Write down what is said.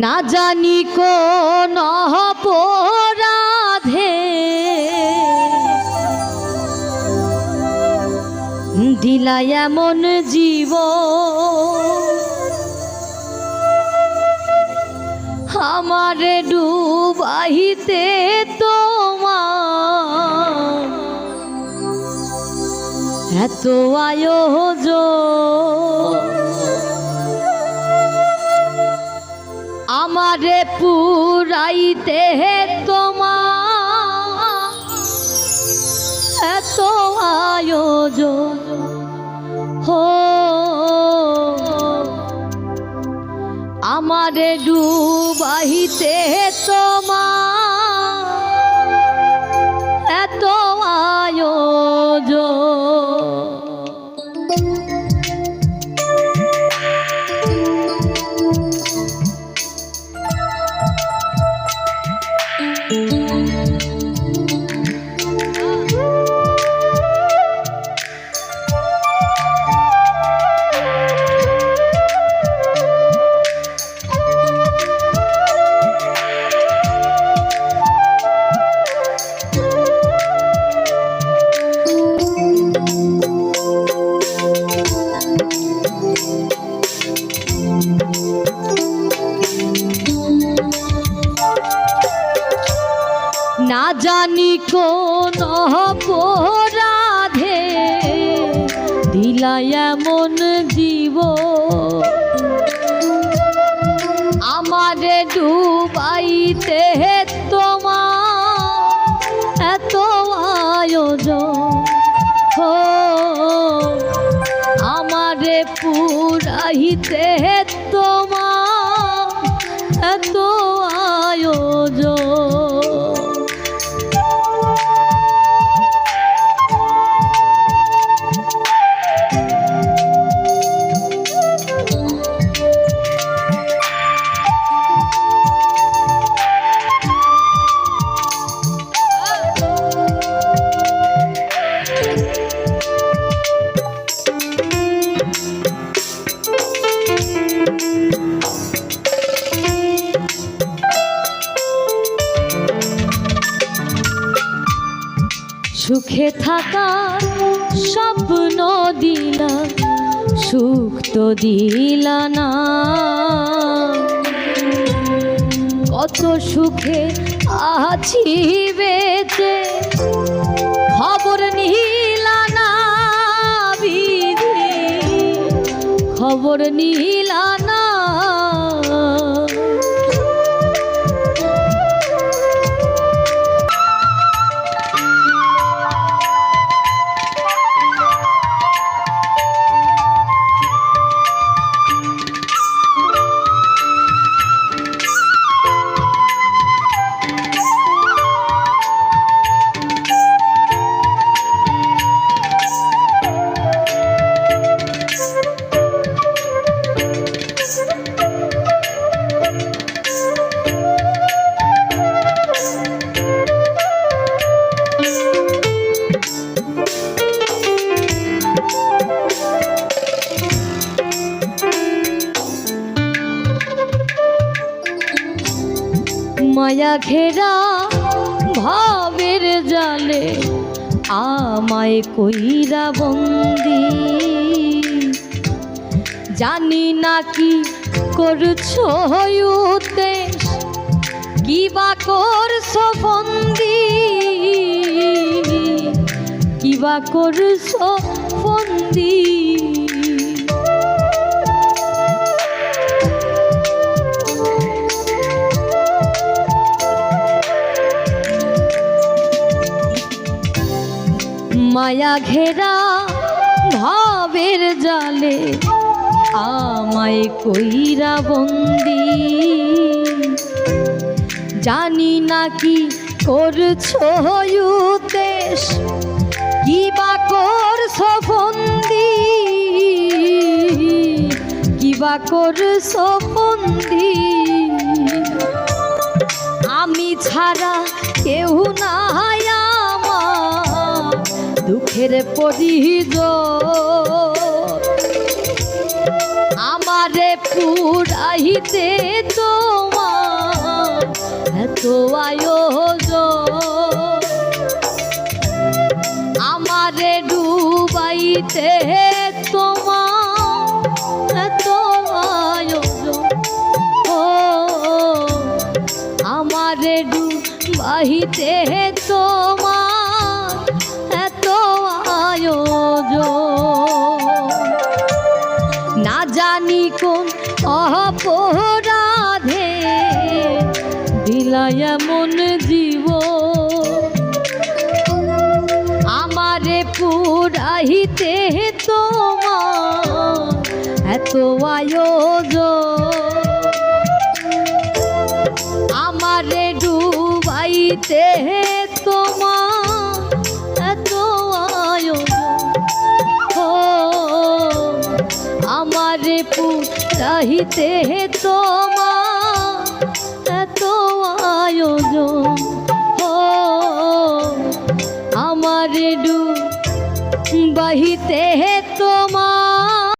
না জানি কোন অপরাধে। দিলাই এমন জীব আমারে ডুবাইতে তোমার। এত আয়োজন পুরাইতে তোমার এত আয়োজন হো। আমারে ডুবাহিতে তোমার না কোন অপরাধে, দিলাই এমন জীব। আমারে ডুবাইতে তোমার এত আয়োজন। হো, আমারে পুরাইতে তোমার এত সুখে থাকা স্বপ্ন দিলা, সুখ তো দিলা না। কত সুখে আছি বেঁচে, খবর নিলা না খবর নিলা ঘেরা ভাবের জালে আমায় কইরা বন্দি। জানি না কি করছ উদ্দেশ, কি বা করছ বন্দি। কি বা করছ বন্দি। মায়া ঘেরা ভাবের জালে আমায় কইরা বন্দি। জানি না কি করছ উদ্দেশ, কি বা করছ বন্দি। কি বা করছ বন্দি। আমি ছাড়া কেউ না দুঃখের পরিজ আমারে পুরাইতে তো এত আয়োজন। আমারে ডুবাইতে তোমার এত আয়োজন। ও, আমারে ডুবাইতে তোমার অপরাধে দিলাই এমন জীব। আমারে পুরাইতে তোমার এত আয়োজন। আমারে ডুবাইতে তোমার পুরাইতে তোমা এত আয়োজন ও আমার ডু বাহিতে তোমার